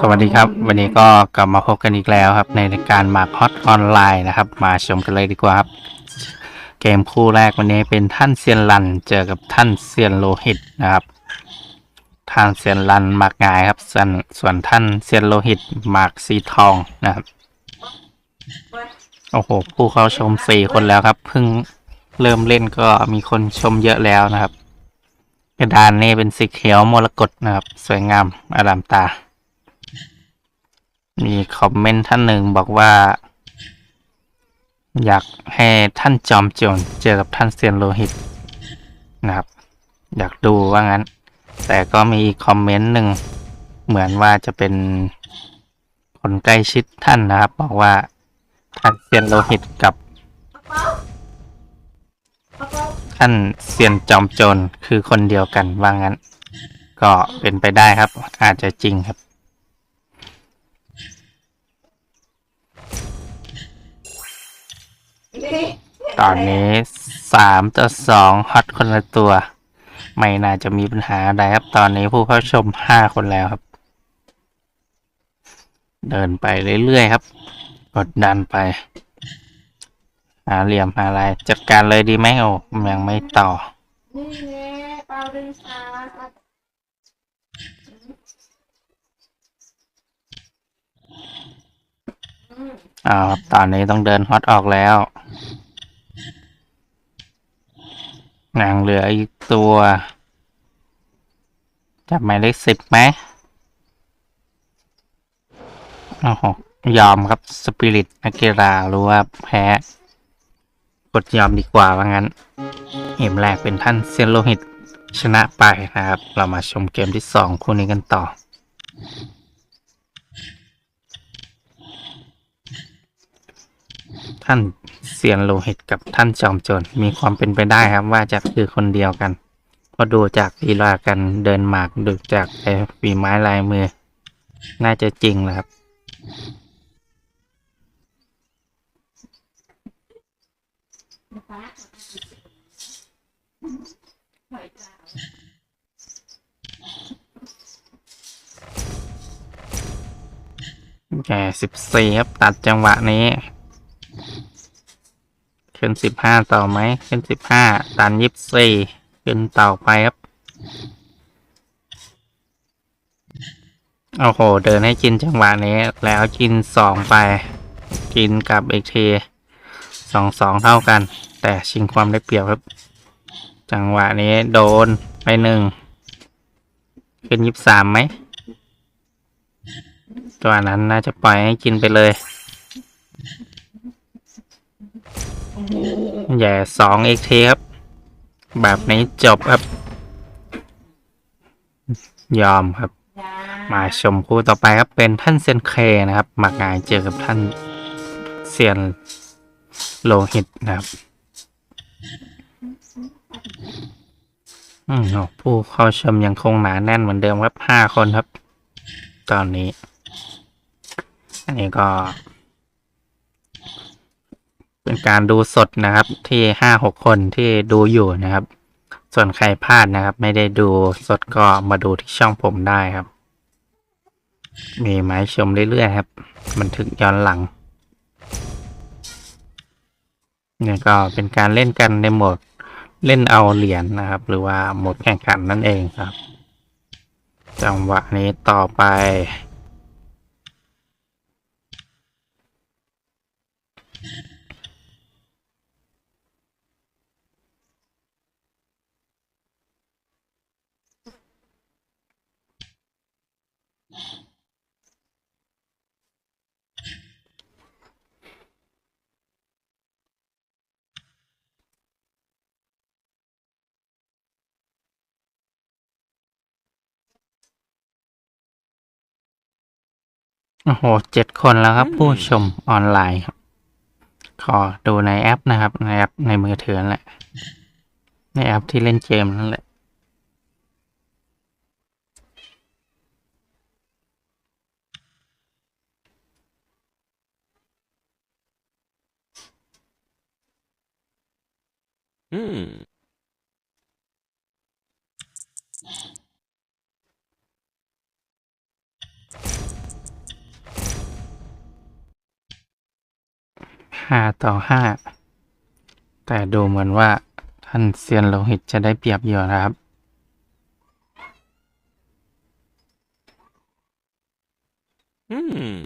สวัสดีครับ วันนี้ก็กลับมาพบกันอีกแล้วครับ ในรายการมาฮอตออนไลน์นะครับ มาชมกันเลยดีกว่าครับ เกมคู่แรกวันนี้เป็นท่านเซียนรันเจอกับท่านเซียนโลหิตนะครับ ท่านเซียนรันหมากงายครับ ส่วนส่วนท่านเซียนโลหิตหมากสีทองนะครับโอ้โหผู้เข้าชมสี่คนแล้วครับเพิ่งเริ่มเล่นก็มีคนชมเยอะแล้วนะครับกระดานนี่เป็นสีเขียวมรกตนะครับ สวยงามอารามตา มีคอมเมนต์ท่านหนึ่งบอกว่า อยากให้ท่านจอมโจรเจอกับท่านเซียนโลหิตนะครับ อยากดูว่างั้น แต่ก็มีอีกคอมเมนต์หนึ่งเหมือนว่าจะเป็นคนใกล้ชิดท่านนะครับ บอกว่าท่านเซียนโลหิตกับท่านเซียนจอมโจรคือคนเดียวกันว่างั้น ก็เป็นไปได้ครับ อาจจะจริงครับ ตอนนี้สามต่อสองฮอตคนละตัว ไม่น่าจะมีปัญหาใดครับ ตอนนี้ผู้เข้าชมห้าคนแล้วครับ เดินไปเรื่อยๆครับ กดดันไป หาเหลี่ยมหาอะไร จัดการเลยดีไหมโอ้ยังไม่ต่อนี่แน่เปล่าดึงชาครับ อ้าวตอนนี้ต้องเดินฮอตออกแล้ว นางเหลืออีกตัว จับหมายเลขสิบไหมโอ้โหยอมครับสปิริตนักกีฬารู้ว่าแพ้กดยอมดีกว่าว่างั้น เกมแรกเป็นท่านเซียนโลหิตชนะไปนะครับ เรามาชมเกมที่สองคู่นี้กันต่อ ท่านเซียนโลหิตกับท่านจอมโจรมีความเป็นไปได้ครับ ว่าจะคือคนเดียวกันเพราะดูจากลีลากันเดินหมากดูจากไอ้ฝีไม้ลายมือ น่าจะจริงแหละครับฟ้าหอยจ้าแก่สิบสี่ครับตัดจังหวะนี้ ขึ้นสิบห้าต่อไหมขึ้นสิบห้าตันยิบสี่ขึ้นต่อไปครับโอ้โห เดินให้กินจังหวะนี้ แล้วกินสองไปกินกับอีกทีสองสองเท่ากัน แต่ชิงความได้เปรียบครับ จังหวะนี้โดนไปหนึ่งขึ้นยิบสามไหมตัวนั้นน่าจะปล่อยให้กินไปเลย แย่าสองเอ็กเทครับ แบบนี้จบครับ ยอมครับ มาชมคู่ต่อไปครับ เป็นท่านเซนเคนะครับมากายเจอกับท่านเซียนโลหิตนะครับอืมผู้เข้าชมยังคงหนาแน่นเหมือนเดิมครับห้าคนครับ ตอนนี้ อันนี้ก็ เป็นการดูสดนะครับ ที่ห้าหกคนที่ดูอยู่นะครับ ส่วนใครพลาดนะครับ ไม่ได้ดูสดก็มาดูที่ช่องผมได้ครับ มีไม้ชมเรื่อยๆครับ บันทึกย้อนหลังเนี่ยก็เป็นการเล่นกันในโหมดเล่นเอาเหรียญนะครับ หรือว่าโหมดแข่งขันนั่นเองครับ จังหวะนี้ต่อไป โอ้โห เจ็ดคนแล้วครับ ผู้ชมออนไลน์ครับ ขอดูในแอปนะครับ ในแอปในมือถือนั่นแหละ ในแอปที่เล่นเกมนั่นแหละ อืม ห้าต่อห้า แต่ดูเหมือนว่าท่านเซียนโลหิตจะได้เปรียบอยู่นะครับ อืม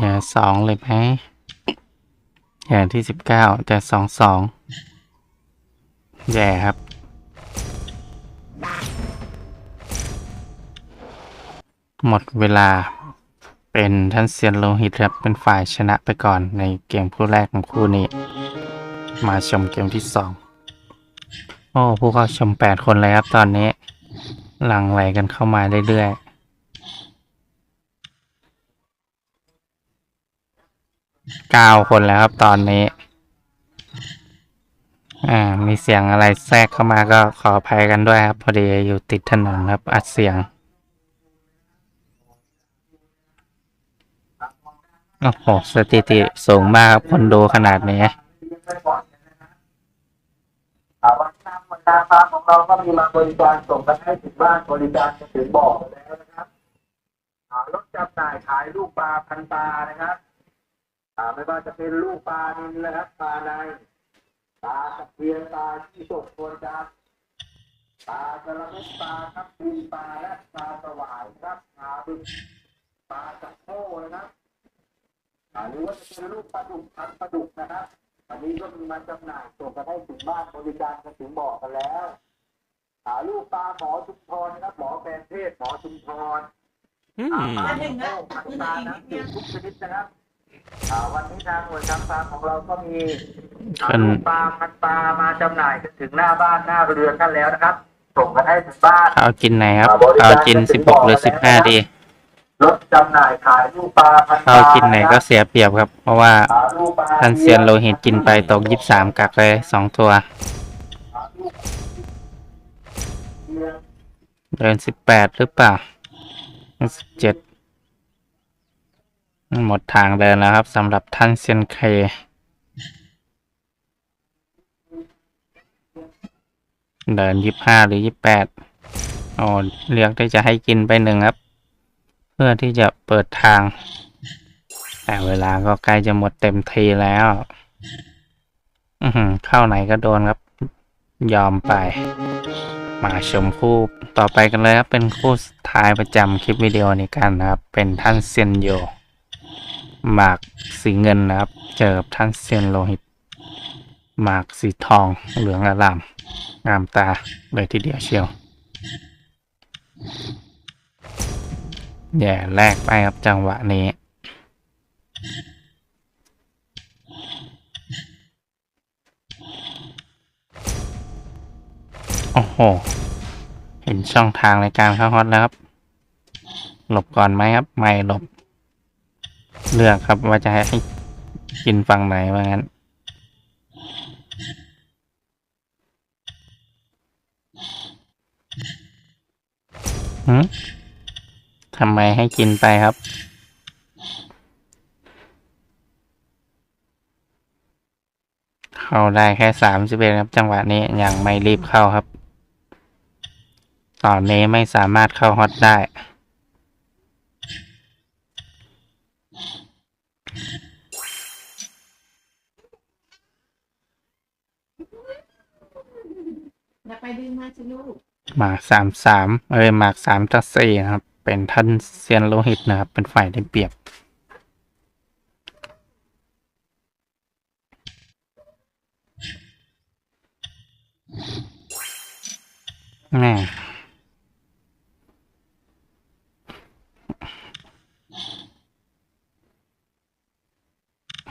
อย่าสองเลยไหมอย่างที่สิบเก้าแต่สองสองแย่ครับ หมดเวลาเป็นท่านเซียนโลหิตครับ เป็นฝ่ายชนะไปก่อนในเกมคู่แรกของคู่นี้ มาชมเกมที่สองโอ้ผู้เข้าชมแปดคนเลยครับตอนนี้หลังไหลกันเข้ามาเรื่อยๆ เก้าคนแล้วครับตอนนี้ อ่า มีเสียงอะไรแทรกเข้ามาก็ขออภัยกันด้วยครับ พอดีอยู่ติดถนนครับ อัดเสียงโอ้โหสถิติสูงมากครับ คนดูขนาดนี้อ่าวันน้ำวันนาฟ้าของเราก็มีมาบริการส่งกันให้ถึงบ้านบริการจะถึงบ่อแล้วนะครับรถจำหน่ายขายลูกปลาพันปลานะครับ ไม่ว่าจะเป็นลูกปลานิลนะครับปลาในปลาตะเพียนปลาที่สดโคนจับปลากระเม็ดปลาครับปีนปลาและปลาสวายครับปลาบึกปลาตะโพนะครับอ่าหรือว่าจะเป็นลูกปลาดุกพันปลาดุกนะครับอันนี้ก็มีมาจำหน่ายส่งกันให้ถึงบ้านบริการกันถึงบ่อกันแล้วหาลูกปลาหมอชุมพรนะครับหมอแปลงเพศหมอชุมพรหาปลา Hmm. หนึ่งนะพันปลาน้ำจืดทุกชนิดนะครับ อ่าวันนี้ทางหน่วยทำปลาของเราก็มีครับลูกปลาพันปลามาจำหน่ายกันถึงหน้าบ้านหน้าเรือนท่านแล้วนะครับ ส่งกันให้ถึงบ้านข้าวกินไหนครับข้าวกินสิบหกหรือสิบห้าดี รถจำหน่ายขายลูกปลาพันปลาข้าวกินไหนก็เสียเปรียบครับ เพราะว่าหาลูกปลาท่านเซียนโลหิตกินไปตกยี่สามกักเลยสองตัวหาลูกเรือเดินสิบแปดหรือเปล่าสิบเจ็ด หมดทางเดินแล้วครับสำหรับท่านเซียนเคเดินยี่ห้าหรือยี่แปดโอ้เลือกที่จะให้กินไปหนึ่งครับ เพื่อที่จะเปิดทาง แต่เวลาก็ใกล้จะหมดเต็มทีแล้ว อืเข้าไหนก็โดนครับ ยอมไป มาชมคู่ต่อไปกันเลยครับ เป็นคู่ท้ายประจำคลิปวิดีโอนี้กันนะครับ เป็นท่านเซียนโย หมากสีเงินนะครับ เจอกับท่านเซียนโลหิต หมากสีทองเหลืองอลาม งามตาเลยทีเดียวเชียวแย่แรกไปครับจังหวะนี้ โอ้โห เห็นช่องทางในการเข้าฮอตแล้วครับ หลบก่อนไหมครับ ไม่หลบ เลือกครับว่าจะให้กินฝั่งไหนว่างั้น หืมทำไมให้กินไปครับ เข้าได้แค่สามสิบเอ็ดครับ จังหวะนี้ยังไม่รีบเข้าครับ ตอนนี้ไม่สามารถเข้าฮอตได้ อย่าไปดึงมาสิลูกหมากสามสามเอ้ยหมากสามต่อสี่นะครับ เป็นท่านเซียนโลหิตนะครับ เป็นฝ่ายได้เปรียบแน่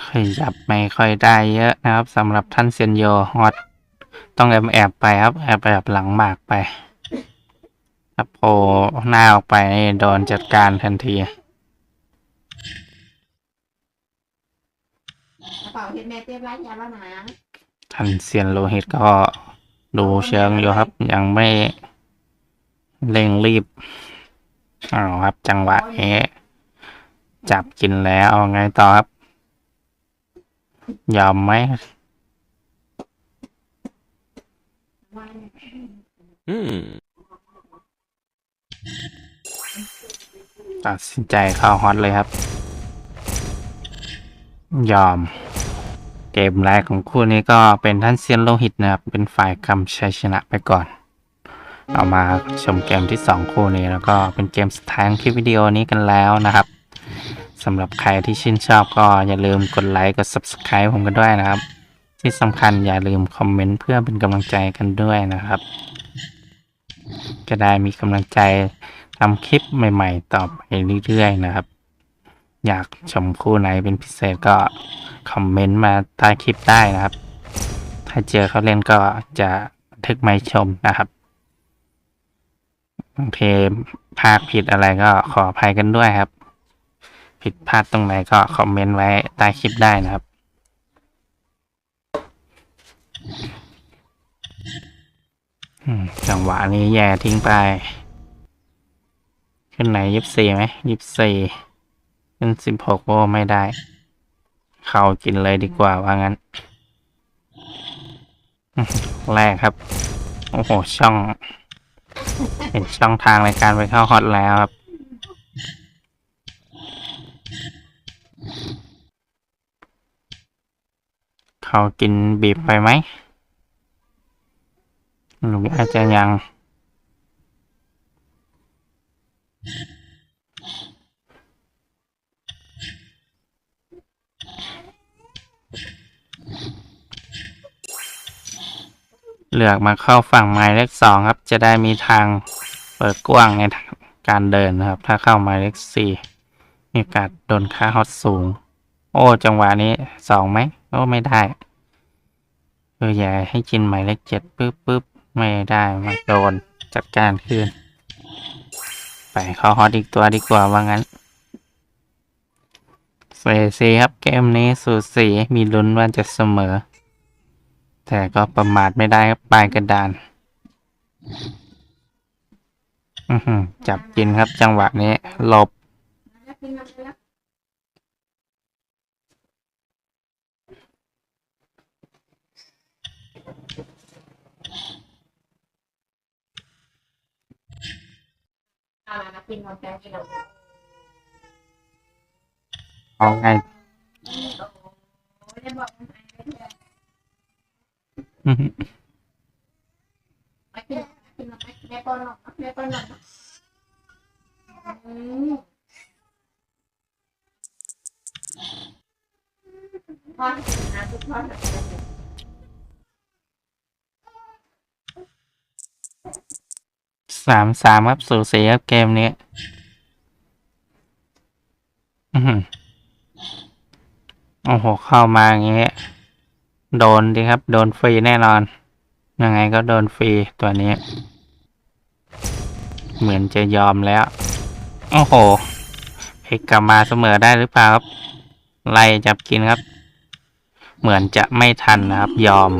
ขยับไม่ค่อยได้เยอะนะครับสำหรับท่านเซียนโยฮอต ต้องแอบแอบไปครับ แอบแอบหลังหมากไปถ้าโผล่หน้าออกไปนี่โดนจัดการทันทีกระเป๋าเฮ็ดแม่เตรียมไว้ยาแล้วนะท่านเซียนโลหิตก็ดูเชิงอยู่ครับ ยังไม่เร่งรีบเอาครับ จังหวะนี้จับกินแล้วเอาไงต่อครับ ยอมไหม Hmm. ตัดสินใจเข้าฮอตเลยครับ ยอม เกมแรกของคู่นี้ก็เป็นท่านเซียนโลหิตนะครับ เป็นฝ่ายกำชัยชนะไปก่อน เอามาชมเกมที่ 2 คู่นี้แล้วก็เป็นเกมสุดท้ายของคลิปวิดีโอนี้กันแล้วนะครับสำหรับใครที่ชื่นชอบก็อย่าลืมกดไลค์กด Subscribe ผมกันด้วยนะครับ ที่สำคัญอย่าลืมคอมเมนต์เพื่อเป็นกำลังใจกันด้วยนะครับ จะได้มีกำลังใจทำคลิปใหม่ๆ ต่อไปเรื่อยๆนะครับ อยากชมคู่ไหนเป็นพิเศษก็คอมเมนต์มาใต้คลิปได้นะครับ ถ้าเจอเขาเล่นก็จะทึกไม่ชมนะครับบางทีพาดผิดอะไรก็ขออภัยกันด้วยครับ ผิดพลาดตรงไหนก็คอมเมนต์ไว้ใต้คลิปได้นะครับ อืม จังหวะนี้แย่ทิ้งไป ขึ้นไหนยิบสี่ไหมยิบสี่ขึ้นสิบหกโอ้ไม่ได้ เข้ากินเลยดีกว่าว่างั้น แรกครับ โอ้โห ช่อง เห็นช่องทางในการไปเข้าฮอตแล้วครับเขากินบีบไปไหม หรืออาจจะยังเลือกมาเข้าฝั่งหมายเลขสองครับ จะได้มีทางเปิดกว้างในการเดินนะครับ ถ้าเข้าหมายเลขสี่มีโอกาสโดนค่าฮอตสูง โอ้ จังหวะนี้สองไหมโอ้ไม่ได้เอออย่าให้กินหมายเลขเจ็ดปึ๊บปึ๊บ ไม่ได้มาโดนจัดการคืนไปเขาฮอตอีกตัวดีกว่าว่างั้นเซซีครับเกมนี้สูสีมีลุ้นว่าจะเสมอ แต่ก็ประมาทไม่ได้ครับปลายกระดานอือหือจับกินครับจังหวะนี้หลบ แล้วกินม สามสามครับสูสีครับเกมนี้อือโอ้โห เข้ามาอย่างเงี้ย โดนดีครับ โดนฟรีแน่นอน ยังไงก็โดนฟรีตัวนี้ เหมือนจะยอมแล้ว โอ้โหพลิกกลับมาเสมอได้หรือเปล่าครับ ไล่จับกินครับ เหมือนจะไม่ทันนะครับ ยอม